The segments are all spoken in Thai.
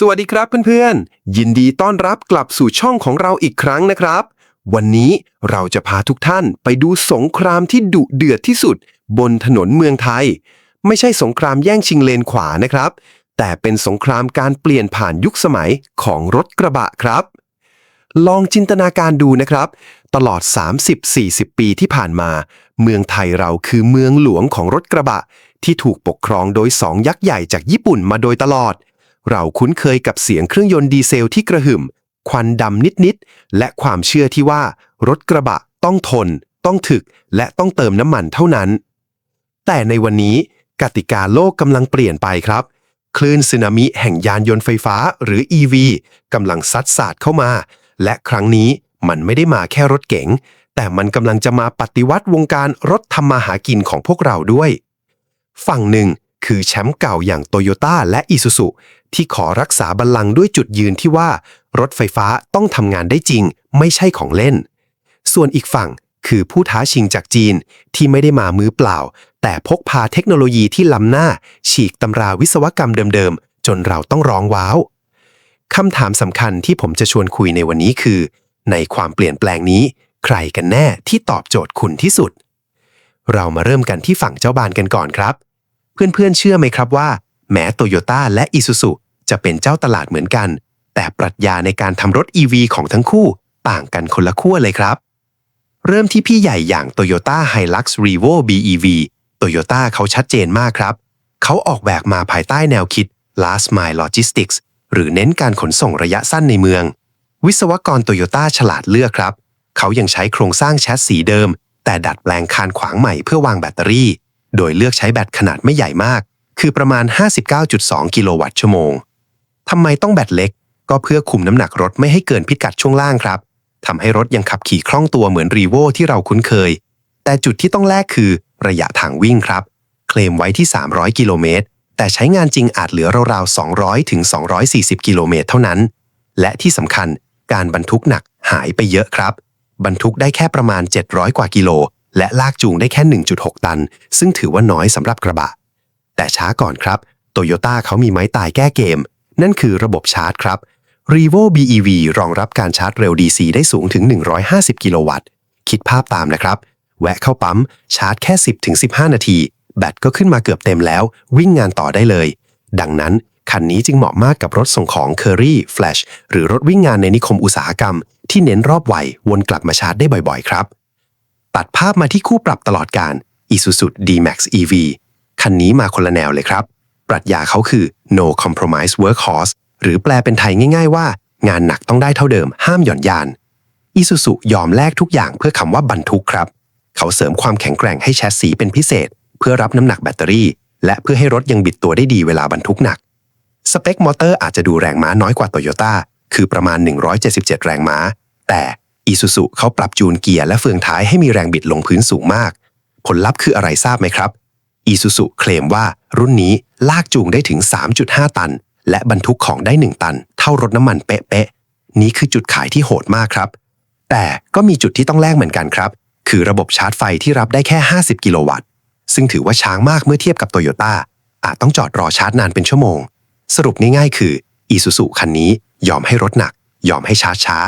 สวัสดีครับเพื่อนๆ ยินดีต้อนรับกลับสู่ช่องของเราอีกครั้งนะครับ วันนี้เราจะพาทุกท่านไปดูสงครามที่ดุเดือดที่สุด บนถนนเมืองไทย ไม่ใช่สงครามแย่งชิงเลนขวานะครับ แต่เป็นสงครามการเปลี่ยนผ่านยุคสมัยของรถกระบะครับ ลองจินตนาการดูนะครับ ตลอด 30-40 ปีที่ผ่านมา เมืองไทยเราคือเมืองหลวงของรถกระบะ ที่ถูกปกครองโดยสองยักษ์ใหญ่จากญี่ปุ่นมาโดยตลอด เราคุ้นเคยกับเสียงเครื่องยนต์ดีเซลที่กระหึ่ม ควันดำนิดๆ และความเชื่อที่ว่ารถกระบะต้องทน ต้องถึก และต้องเติมน้ำมันเท่านั้น แต่ในวันนี้กติกาโลกกำลังเปลี่ยนไปครับ คลื่นสึนามิแห่งยานยนต์ไฟฟ้าหรือ EV กำลังซัดสาดเข้ามา และครั้งนี้มันไม่ได้มาแค่รถเก๋ง แต่มันกำลังจะมาปฏิวัติวงการรถทำมาหากินของพวกเราด้วย ฝั่งหนึ่ง คือแชมป์เก่าอย่างโตโยต้าและอีซูซุที่ขอรักษาบัลลังก์ด้วยจุดยืนที่ว่ารถไฟฟ้าต้องทำงานได้จริง ไม่ใช่ของเล่น ส่วนอีกฝั่งคือผู้ท้าชิงจากจีนที่ไม่ได้มามือเปล่า แต่พกพาเทคโนโลยีที่ล้ำหน้า ฉีกตำราวิศวกรรมเดิมๆ จนเราต้องร้องว้าวคำถามสำคัญที่ผมจะชวนคุยในวันนี้คือ ในความเปลี่ยนแปลงนี้ ใครกันแน่ที่ตอบโจทย์คุณที่สุด เรามาเริ่มกันที่ฝั่งเจ้าบานกันก่อนครับ เพื่อนๆเชื่อไหมครับว่า แม้โตโยต้าและอีซูซุจะเป็นเจ้าตลาดเหมือนกัน แต่ปรัชญาในการทำรถ EV ของทั้งคู่ต่างกันคนละขั้วเลยครับ เริ่มที่พี่ใหญ่อย่าง Toyota Hilux Revo BEV Toyota เขาชัดเจนมากครับ เขาออกแบบมาภายใต้แนวคิด last mile logistics หรือเน้นการขนส่งระยะสั้นในเมือง วิศวกรโตโยต้าฉลาดเลือกครับ เขายังใช้โครงสร้างแชสซีเดิม แต่ดัดแปลงคานขวางใหม่เพื่อวางแบตเตอรี่ โดยเลือกใช้แบตขนาดไม่ใหญ่มาก คือประมาณ 59.2 กิโลวัตต์ชั่วโมงทำไมต้องแบตเล็ก ก็เพื่อคุมน้ำหนักรถไม่ให้เกินพิกัดช่วงล่างครับทำให้รถยังขับขี่คล่องตัวเหมือนรีโวที่เราคุ้นเคย แต่จุดที่ต้องแลกคือระยะทางวิ่งครับ เคลมไว้ที่ 300 กิโลเมตร แต่ใช้งานจริงอาจเหลือราวๆ 200 ถึง 240 กิโลเมตรเท่านั้น และที่สำคัญการบรรทุกหนักหายไปเยอะครับ บรรทุกได้แค่ประมาณ 700 กว่ากิโล และลากจูงได้แค่ 1.6 ตัน ซึ่งถือว่าน้อยสำหรับกระบะ แต่ช้าก่อนครับโตโยต้าเขามีไม้ตายแก้เกม นั่นคือระบบชาร์จครับ Revo BEV รองรับการชาร์จเร็ว DC ได้สูงถึง 150 กิโลวัตต์ คิดภาพตามนะครับ แวะเข้าปั๊ม ชาร์จแค่ 10-15 นาที แบตก็ขึ้นมาเกือบเต็มแล้ว วิ่งงานต่อได้เลย ดังนั้นคันนี้จึงเหมาะมากกับรถส่งของ Curry Flash หรือรถวิ่งงานในนิคมอุตสาหกรรม ที่เน้นรอบไววนกลับมาชาร์จได้บ่อยๆ ครับ ตัดภาพมาที่คู่ปรับตลอดการ Isuzu D-Max EV คันนี้มาคนละแนวเลยครับ ปรัชญาเขาคือ no compromise workhorse หรือแปลเป็นไทยง่ายๆว่า งานหนักต้องได้เท่าเดิมห้ามหย่อนยานอีซูซุยอมแลกทุกอย่างเพื่อคำว่าบรรทุกครับ เขาเสริมความแข็งแกร่งให้แชสซีเป็นพิเศษ เพื่อรับน้ำหนักแบตเตอรี่ และเพื่อให้รถยังบิดตัวได้ดีเวลาบรรทุกหนัก สเปคมอเตอร์อาจจะดูแรงม้าน้อยกว่าโตโยต้าคือประมาณ 177 แรงม้า แต่ อีซูซุเขาปรับจูนเกียร์และเฟืองท้ายให้มีแรงบิดลงพื้นสูงมาก ผลลัพธ์คืออะไรทราบไหมครับอีซูซุเคลมว่ารุ่นนี้ลากจูงได้ถึง 3.5 ตัน และบรรทุกของได้ 1 ตัน เท่ารถน้ำมันเป๊ะๆนี้คือจุดขายที่โหดมากครับ แต่ก็มีจุดที่ต้องแลกเหมือนกันครับ คือระบบชาร์จไฟที่รับได้แค่ 50 กิโลวัตต์ ซึ่งถือว่าช้างมากเมื่อเทียบกับโตโยต้าอาจต้องจอดรอชาร์จนานเป็นชั่วโมง สรุปง่ายๆ คืออีซูซุคันนี้ยอมให้รถหนัก ยอมให้ชาร์จช้า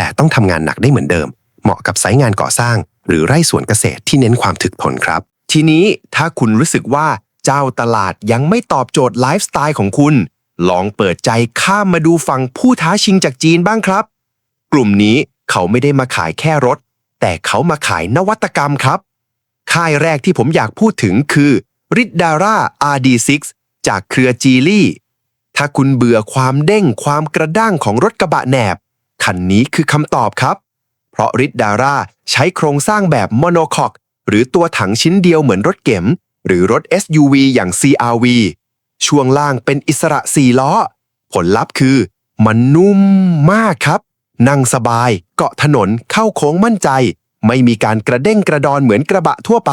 แต่ต้องทำงานหนักได้เหมือนเดิม เหมาะกับไซต์งานก่อสร้าง หรือไร่สวนเกษตรที่เน้นความถึกทนครับ ทีนี้ถ้าคุณรู้สึกว่าเจ้าตลาดยังไม่ตอบโจทย์ไลฟ์สไตล์ของคุณ ลองเปิดใจข้ามมาดูฝั่งผู้ท้าชิงจากจีนบ้างครับ กลุ่มนี้เขาไม่ได้มาขายแค่รถ แต่เขามาขายนวัตกรรมครับ ค่ายแรกที่ผมอยากพูดถึงคือริดดาร่า RD6 จากเครือจีลี่ ถ้าคุณเบื่อความเด้งความกระด้างของรถกระบะแหนบ คันนี้คือคำตอบครับ เพราะริดดาร่าใช้โครงสร้างแบบโมโนคอกหรือตัวถังชิ้นเดียวเหมือนรถเก๋งหรือรถ SUV อย่าง CRV ช่วงล่างเป็นอิสระ4ล้อ ผลลัพธ์คือ มันนุ่มมากครับ นั่งสบาย เกาะถนนเข้าโค้งมั่นใจ ไม่มีการกระเด้งกระดอนเหมือนกระบะทั่วไป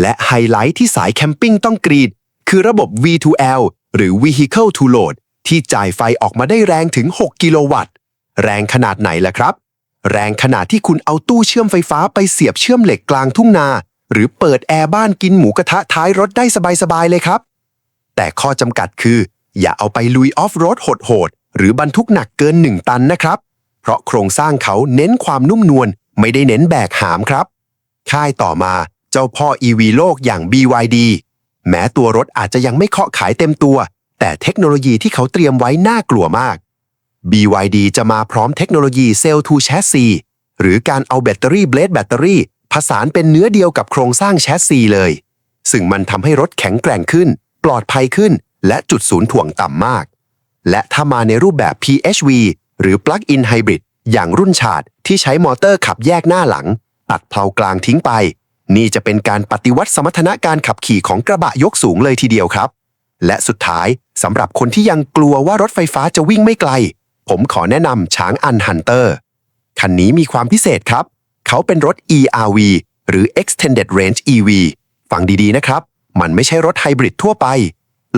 และไฮไลท์ที่สายแคมปิ้งต้องกรีด คือระบบ V2L หรือ Vehicle to Load ที่จ่ายไฟออกมาได้แรงถึง 6 กิโลวัตต์ แรงขนาดไหนล่ะครับ แรงขนาดที่คุณเอาตู้เชื่อมไฟฟ้าไปเสียบเชื่อมเหล็กกลางทุ่งนา หรือเปิดแอร์บ้านกินหมูกระทะท้ายรถได้สบายๆเลยครับ แต่ข้อจำกัดคือ อย่าเอาไปลุยออฟโรดโหดๆหรือบรรทุกหนักเกิน 1 ตันนะครับ เพราะโครงสร้างเขาเน้นความนุ่มนวลไม่ได้เน้นแบกหามครับ ค่ายต่อมาเจ้าพ่อ EV โลกอย่าง BYD แม้ตัวรถอาจจะยังไม่เคาะขายเต็มตัว แต่เทคโนโลยีที่เขาเตรียมไว้น่ากลัวมาก BYD จะมาพร้อมเทคโนโลยี Cell to Chassis หรือการเอาแบตเตอรี่เบลดแบตเตอรี่ผสานเป็นเนื้อเดียวกับโครงสร้างแชสซีเลย ซึ่งมันทำให้รถแข็งแกร่งขึ้น ปลอดภัยขึ้น และจุดศูนย์ถ่วงต่ำมาก และถ้ามาในรูปแบบ PHV หรือ Plug-in Hybrid อย่างรุ่นชาดที่ใช้มอเตอร์ขับแยกหน้าหลัง ตัดเพลากลางทิ้งไป นี่จะเป็นการปฏิวัติสมรรถนะการขับขี่ของกระบะยกสูงเลยทีเดียวครับ และสุดท้ายสำหรับคนที่ยังกลัวว่ารถไฟฟ้าจะวิ่งไม่ไกล ผมขอแนะนำช้างอันฮันเตอร์คันนี้มีความพิเศษครับ เขาเป็นรถ ERV หรือ Extended Range EV ฟังดีๆนะครับ มันไม่ใช่รถไฮบริดทั่วไป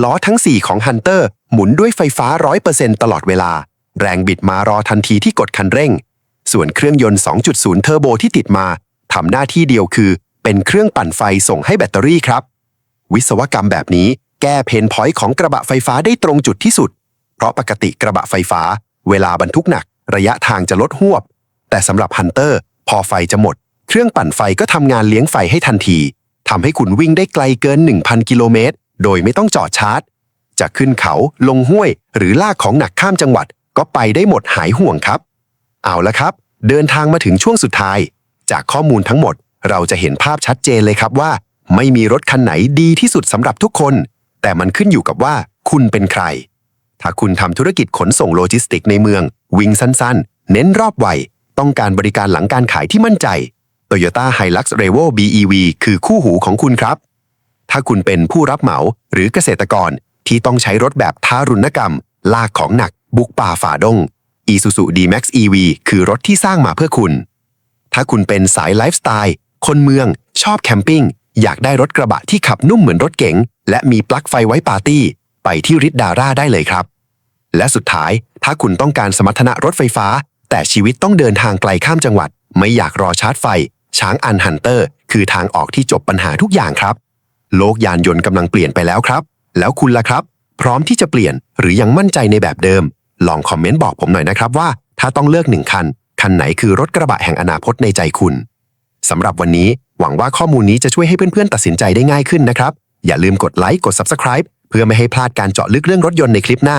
ล้อทั้ง 4 ของ Hunter หมุนด้วยไฟฟ้า 100%ตลอดเวลา แรงบิดมารอทันทีที่กดคันเร่ง ส่วนเครื่องยนต์ 2.0 เทอร์โบที่ติดมาทำหน้าที่เดียวคือ เป็นเครื่องปั่นไฟส่งให้แบตเตอรี่ครับ วิศวกรรมแบบนี้แก้เพนพอยต์ของกระบะไฟฟ้าได้ตรงจุดที่สุด เพราะปกติกระบะไฟฟ้า เวลาบรรทุกหนัก ระยะทางจะลดหวบ แต่สำหรับฮันเตอร์ พอไฟจะหมด เครื่องปั่นไฟก็ทำงานเลี้ยงไฟให้ทันทีทำให้คุณวิ่งได้ไกลเกิน 1,000 กิโลเมตร โดยไม่ต้องจอดชาร์จ จะขึ้นเขาลงห้วย หรือลากของหนักข้ามจังหวัด ก็ไปได้หมดหายห่วงครับ เอาละครับ เดินทางมาถึงช่วงสุดท้าย จากข้อมูลทั้งหมด เราจะเห็นภาพชัดเจนเลยครับว่า ไม่มีรถคันไหนดีที่สุดสำหรับทุกคน แต่มันขึ้นอยู่กับว่า คุณเป็นใคร ถ้าคุณทำธุรกิจขนส่งโลจิสติกในเมือง วิ่งสั้นๆ เน้นรอบไว ต้องการบริการหลังการขายที่มั่นใจ Toyota Hilux Revo BEV คือคู่หูของคุณครับ ถ้าคุณเป็นผู้รับเหมาหรือเกษตรกรที่ต้องใช้รถแบบทารุณกรรม ลากของหนัก บุกป่าฝ่าดง Isuzu D-Max EV คือรถที่สร้างมาเพื่อคุณ ถ้าคุณเป็นสายไลฟ์สไตล์ คนเมือง ชอบแคมปิ้ง อยากได้รถกระบะที่ขับนุ่มเหมือนรถเก๋ง และมีปลั๊กไฟไว้ปาร์ตี้ ไปที่ริดดาร่าได้เลยครับ และสุดท้าย ถ้าคุณต้องการสมรรถนะรถไฟฟ้า แต่ชีวิตต้องเดินทางไกลข้ามจังหวัด ไม่อยากรอชาร์จไฟ ช้างอันฮันเตอร์ คือทางออกที่จบปัญหาทุกอย่างครับ โลกยานยนต์กำลังเปลี่ยนไปแล้วครับ แล้วคุณล่ะครับ พร้อมที่จะเปลี่ยนหรือยังมั่นใจในแบบเดิม ลองคอมเมนต์บอกผมหน่อยนะครับว่า ถ้าต้องเลือกหนึ่งคัน คันไหนคือรถกระบะแห่งอนาคตในใจคุณสำหรับวันนี้หวังว่าข้อมูลนี้จะช่วยให้เพื่อนๆตัดสินใจได้ง่ายขึ้นนะครับ อย่าลืมกดไลค์กด Subscribe เพื่อไม่ให้พลาดการเจาะลึกเรื่องรถยนต์ในคลิปหน้า